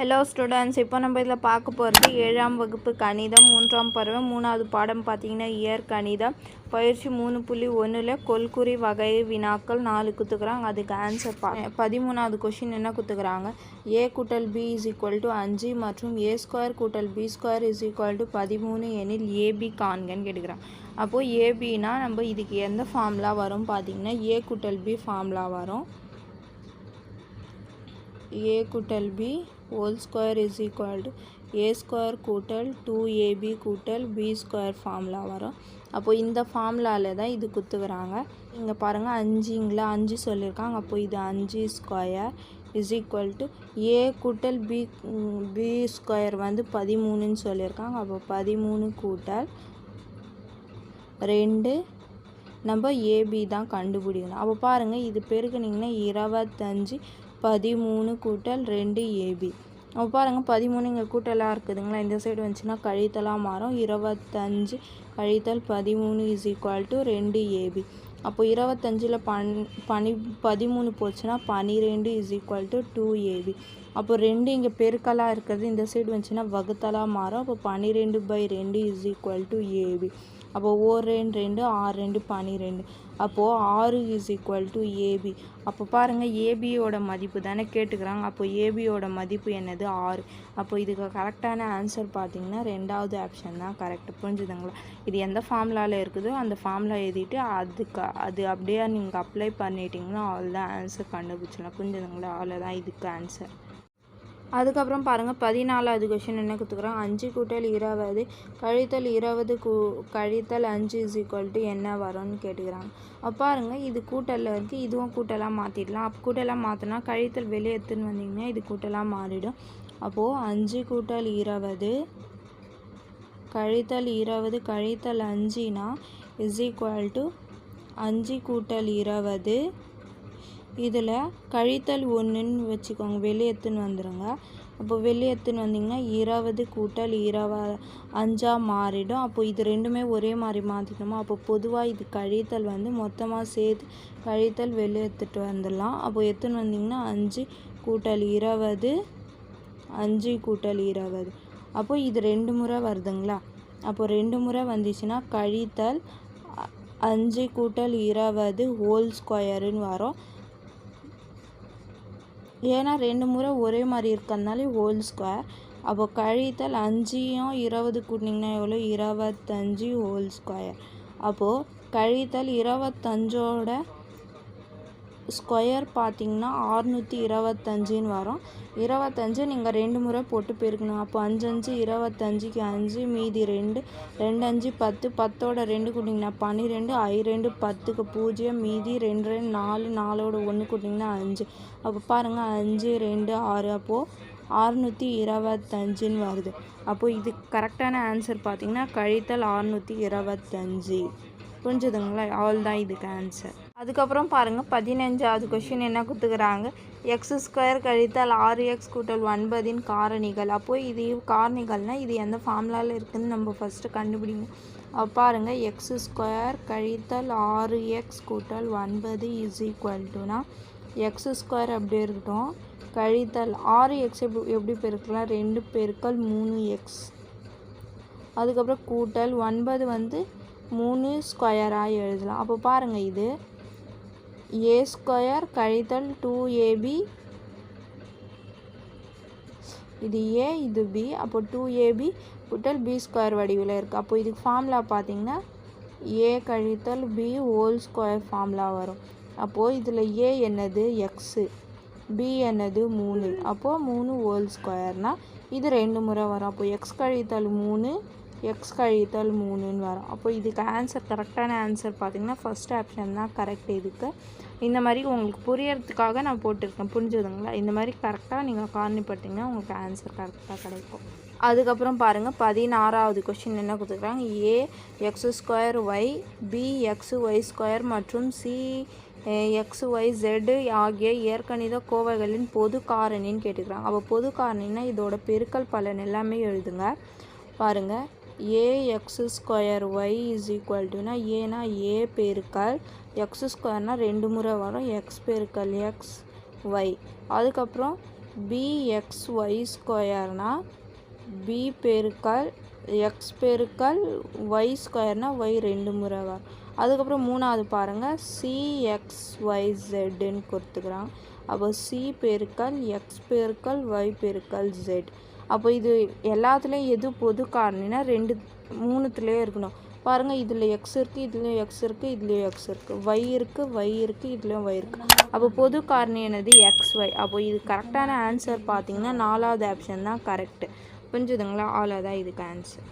Hello students இப்போ நம்ம இதில் பார்க்க போகிறது ஏழாம் வகுப்பு கணிதம் மூன்றாம் பருவம் மூணாவது பாடம் பார்த்தீங்கன்னா இயற் கணிதம். பயிற்சி மூணு புள்ளி ஒன்றில் கொல்குறி வகை வினாக்கள் நாலு குத்துக்கிறாங்க. அதுக்கு ஆன்சர் பா பதிமூணாவது கொஷின் என்ன குத்துக்கிறாங்க? ஏ கூட்டல் பி இஸ் ஈக்குவல் டு அஞ்சு மற்றும் ஏ ஸ்கொயர் கூட்டல் B square is equal to பதிமூணு எனில் ஏபி காண்கன்னு கேட்டுக்கிறாங்க. அப்போது ஏபினா நம்ம இதுக்கு எந்த ஃபார்முலா வரும் பார்த்தீங்கன்னா ஏ கூட்டல் பி ஃபார்முலா வரும். ஏ கூட்டல் B whole square is equal A square கூட்டல் டூ ஏபி கூட்டல் பி ஸ்கொயர் ஃபார்முலா வரும். அப்போது இந்த ஃபார்முலாவில் தான் இது குத்துக்கிறாங்க இங்கே பாருங்கள் அஞ்சுங்களா அஞ்சு சொல்லியிருக்காங்க. அப்போ இது அஞ்சு square is equal to A கூட்டல் பி பி ஸ்கொயர் வந்து பதிமூணுன்னு சொல்லியிருக்காங்க. அப்போ பதிமூணு கூட்டல் ரெண்டு நம்ம ஏபி தான் கண்டுபிடிக்கணும். அப்போ பாருங்கள் இது பெருக்குனிங்கன்னா இருபத்தஞ்சி பதிமூணு கூட்டல் ரெண்டு ஏபி. அப்போ பாருங்கள் பதிமூணு இங்கே கூட்டலாக இருக்குதுங்களா? இந்த சைடு வந்துச்சுன்னா கழித்தலாக மாறும். இருபத்தஞ்சு கழித்தல் பதிமூணு இஸ் ஈக்குவல் டு ரெண்டு ஏபி அப்போ இருபத்தஞ்சில் பன் பனி பதிமூணு போச்சுன்னா பனிரெண்டு is equal to two AB அப்போ ரெண்டு இங்கே பெருக்கலாக இருக்கிறது இந்த சைடு வந்துச்சுன்னா வகுத்தலாக மாறும். அப்போ பன்னிரெண்டு பை ரெண்டு இஸ் ஈக்குவல் டு ஏபி அப்போ ஓ ரெண்டு ரெண்டு ஆறு ரெண்டு பன்னிரெண்டு அப்போது ஆறு இஸ் ஈக்குவல் டு ஏபி அப்போ பாருங்கள் ஏபியோட மதிப்பு தானே கேட்டுக்கிறாங்க. அப்போ ஏபியோட மதிப்பு என்னது? ஆறு. அப்போ இதுக்கு கரெக்டான ஆன்சர் பார்த்தீங்கன்னா ரெண்டாவது ஆப்ஷன் தான் கரெக்ட் புரிஞ்சுதுங்களா? இது எந்த ஃபார்முலாவில் இருக்குதோ? அந்த ஃபார்முலா எழுதிட்டு அதுக்கு அது அப்படியே நீங்கள் அப்ளை பண்ணிட்டீங்கன்னா அவ்வளோதான் ஆன்சர் கண்டுபிடிச்சலாம் புரிஞ்சுதுங்களா? அவ்வளோதான் இதுக்கு ஆன்சர் அதுக்கப்புறம் பாருங்கள் பதினாலாவது கொஷின் என்ன கொடுத்துக்குறோம் அஞ்சு கூட்டல் இருபது கழித்தல் இருபது கூ கழித்தல் அஞ்சு இஸ் ஈக்குவல் டு என்ன வரும்னு கேட்டுக்கிறாங்க அப்போ பாருங்கள் இது கூட்டலில் இருக்குது இதுவும் கூட்டலாக மாற்றிடலாம் அப்போ கூட்டலாக மாற்றினா கழித்தல் வெளியே எடுத்துன்னு வந்தீங்கன்னா இது கூட்டலாக மாறிடும். அப்போது அஞ்சு கூட்டல் இருபது கழித்தல் இருபது கழித்தல் அஞ்சுனா இஸ் ஈக்குவல் டு அஞ்சு கூட்டல் இருபது இதில் கழித்தல் ஒன்றுன்னு வச்சுக்கோங்க வெளியே எடுத்துன்னு வந்துடுங்க அப்போ வெளியே எடுத்துன்னு வந்தீங்கன்னா இருபது கூட்டல் இருப அஞ்சாக மாறிடும். அப்போ இது ரெண்டுமே ஒரே மாதிரி மாற்றிக்கணுமா அப்போ பொதுவாக இது கழித்தல் வந்து மொத்தமாக சேர்த்து கழித்தல் வெளியே எடுத்துகிட்டு வந்துடலாம். அப்போ எடுத்துன்னு வந்தீங்கன்னா அஞ்சு கூட்டல் இருபது அஞ்சு கூட்டல் இருபது அப்போ இது ரெண்டு முறை வருதுங்களா? அப்போ ரெண்டு முறை வந்துச்சுன்னா கழித்தல் அஞ்சு கூட்டல் இருபது ஹோல் ஸ்கொயருன்னு வரும். ஏன்னா ரெண்டு முறை ஒரே மாதிரி இருக்கிறதுனால ஹோல் ஸ்கொயர் அப்போ கழித்தல் அஞ்சையும் இருபது கூட்டிங்கன்னா எவ்வளோ? இருபத்தஞ்சி ஹோல் ஸ்கொயர் அப்போது கழித்தல் இருபத்தஞ்சோட ஸ்கொயர் பார்த்திங்கன்னா ஆறுநூற்றி இருபத்தஞ்சின்னு வரும். இருபத்தஞ்சு நீங்கள் ரெண்டு முறை போட்டு பெருக்கணும் அப்போ அஞ்சு அஞ்சு இருபத்தஞ்சிக்கு அஞ்சு மீதி ரெண்டு ரெண்டு அஞ்சு பத்து பத்தோட ரெண்டு கூட்டிங்கன்னா பன்னிரெண்டு ஐ ரெண்டு பத்துக்கு பூஜ்ஜியம் மீதி ரெண்டு ரெண்டு நாலு நாலோட ஒன்று கூட்டிங்கன்னா அஞ்சு. அப்போ பாருங்கள் அஞ்சு ரெண்டு ஆறு அப்போது ஆறுநூற்றி இருபத்தஞ்சின்னு வருது. அப்போது இது கரெக்டான ஆன்சர் பார்த்திங்கன்னா கழித்தல் ஆறுநூற்றி இருபத்தஞ்சி. புரிஞ்சுதுங்களா? ஆல் தான் இதுக்கு ஆன்சர் அதுக்கப்புறம் பாருங்கள் பதினஞ்சாவது கொஷின் என்ன கொடுத்துக்கிறாங்க? எக்ஸ் ஸ்கொயர் கழித்தல் ஆறு எக்ஸ் கூட்டல் ஒன்பதின் காரணிகள். அப்போது இது காரணிகள்னால் இது எந்த ஃபார்முலாவில் இருக்குதுன்னு நம்ம ஃபஸ்ட்டு கண்டுபிடிங்க. பாருங்கள் எக்ஸ் ஸ்கொயர் கழித்தல் ஆறு எக்ஸ் கூட்டல் ஒன்பது இஸ் ஈக்குவல் டுனா எக்ஸ் ஸ்கொயர் அப்படி இருக்கட்டும். கழித்தல் ஆறு எக்ஸ் எப்படி எப்படி பெருக்கலாம்? ரெண்டு பெருக்கல் மூணு எக்ஸ் அதுக்கப்புறம் கூட்டல் ஒன்பது வந்து மூணு ஸ்கொயராக எழுதலாம். அப்போ பாருங்கள் இது ஏ ஸ்கொயர் கழித்தல் டூ ஏபி இது ஏ இது பி அப்போ டூ ஏபி கூட்டல் பி ஸ்கொயர் வடிவில் இருக்குது அப்போ இதுக்கு ஃபார்முலா பார்த்தீங்கன்னா ஏ கழித்தல் பி ஹோல் ஸ்கொயர் ஃபார்முலா வரும். அப்போது இதில் ஏ என்னது? எக்ஸு பி என்னது? மூணு. அப்போது மூணு ஹோல் ஸ்கொயர்னால் இது ரெண்டு முறை வரும். அப்போ எக்ஸ் கழித்தல் மூணு எக்ஸ் கழித்தல் மூணுன்னு வரும். அப்போ இதுக்கு ஆன்சர் கரெக்டான ஆன்சர் பார்த்திங்கன்னா ஃபஸ்ட் ஆப்ஷன் தான் கரெக்ட் இதுக்கு. இந்த மாதிரி உங்களுக்கு புரியறதுக்காக நான் போட்டிருக்கேன். புரிஞ்சுதுங்களா? இந்த மாதிரி கரெக்டாக நீங்கள் காரணிப்பட்டிங்கன்னா உங்களுக்கு ஆன்சர் கரெக்டாக கிடைக்கும். அதுக்கப்புறம் பாருங்கள் பதினாறாவது கொஷின் என்ன கொடுத்துருக்காங்க? A X square Y B X Y square மற்றும் சி எக்ஸ் ஒய் ஜெட்டு ஆகிய இயற்கணித கோவைகளின் பொது காரணின்னு கேட்டுக்கிறாங்க. அப்போ பொது காரணின்னா இதோட பெருக்கல் பலன் எல்லாமே எழுதுங்க. பாருங்கள் A X square Y is equal டுனா ஏனா ஏ பெருக்கல் எக்ஸ் ஸ்கொயர்னால் ரெண்டு முறை வரும். எக்ஸ் பெருக்கல் எக்ஸ் ஒய் அதுக்கப்புறம் பி எக்ஸ் ஒய் ஸ்கொயர்னா பி பெருக்கல் எக்ஸ் பெருக்கல் ஒய் ஸ்கொயர்னா ஒய் ரெண்டு முறை வரும். அதுக்கப்புறம் மூணாவது பாருங்கள் சி எக்ஸ் ஒய் ஜெட்டுன்னு கொடுத்துக்கிறாங்க அப்போ சி பெருக்கல் எக்ஸ் பெருக்கல் ஒய் பெருக்கல் ஜெட் அப்போ இது எல்லாத்துலேயும் எது பொது காரணினா ரெண்டு மூணுத்துலேயே இருக்கணும். பாருங்கள் இதில் எக்ஸ் இருக்குது இதுலேயும் எக்ஸ் இருக்குது இதுலேயும் எக்ஸ் இருக்குது ஒய் இருக்குது ஒய் இருக்குது இதுலேயும் ஒய் இருக்குது அப்போ பொது காரணி என்னது? எக்ஸ் ஒய் அப்போ இது கரெக்டான ஆன்சர் பார்த்தீங்கன்னா நாலாவது ஆப்ஷன் தான் கரெக்டு புரிஞ்சுதுங்களா? அவ்வளோதான் இதுக்கு ஆன்சர்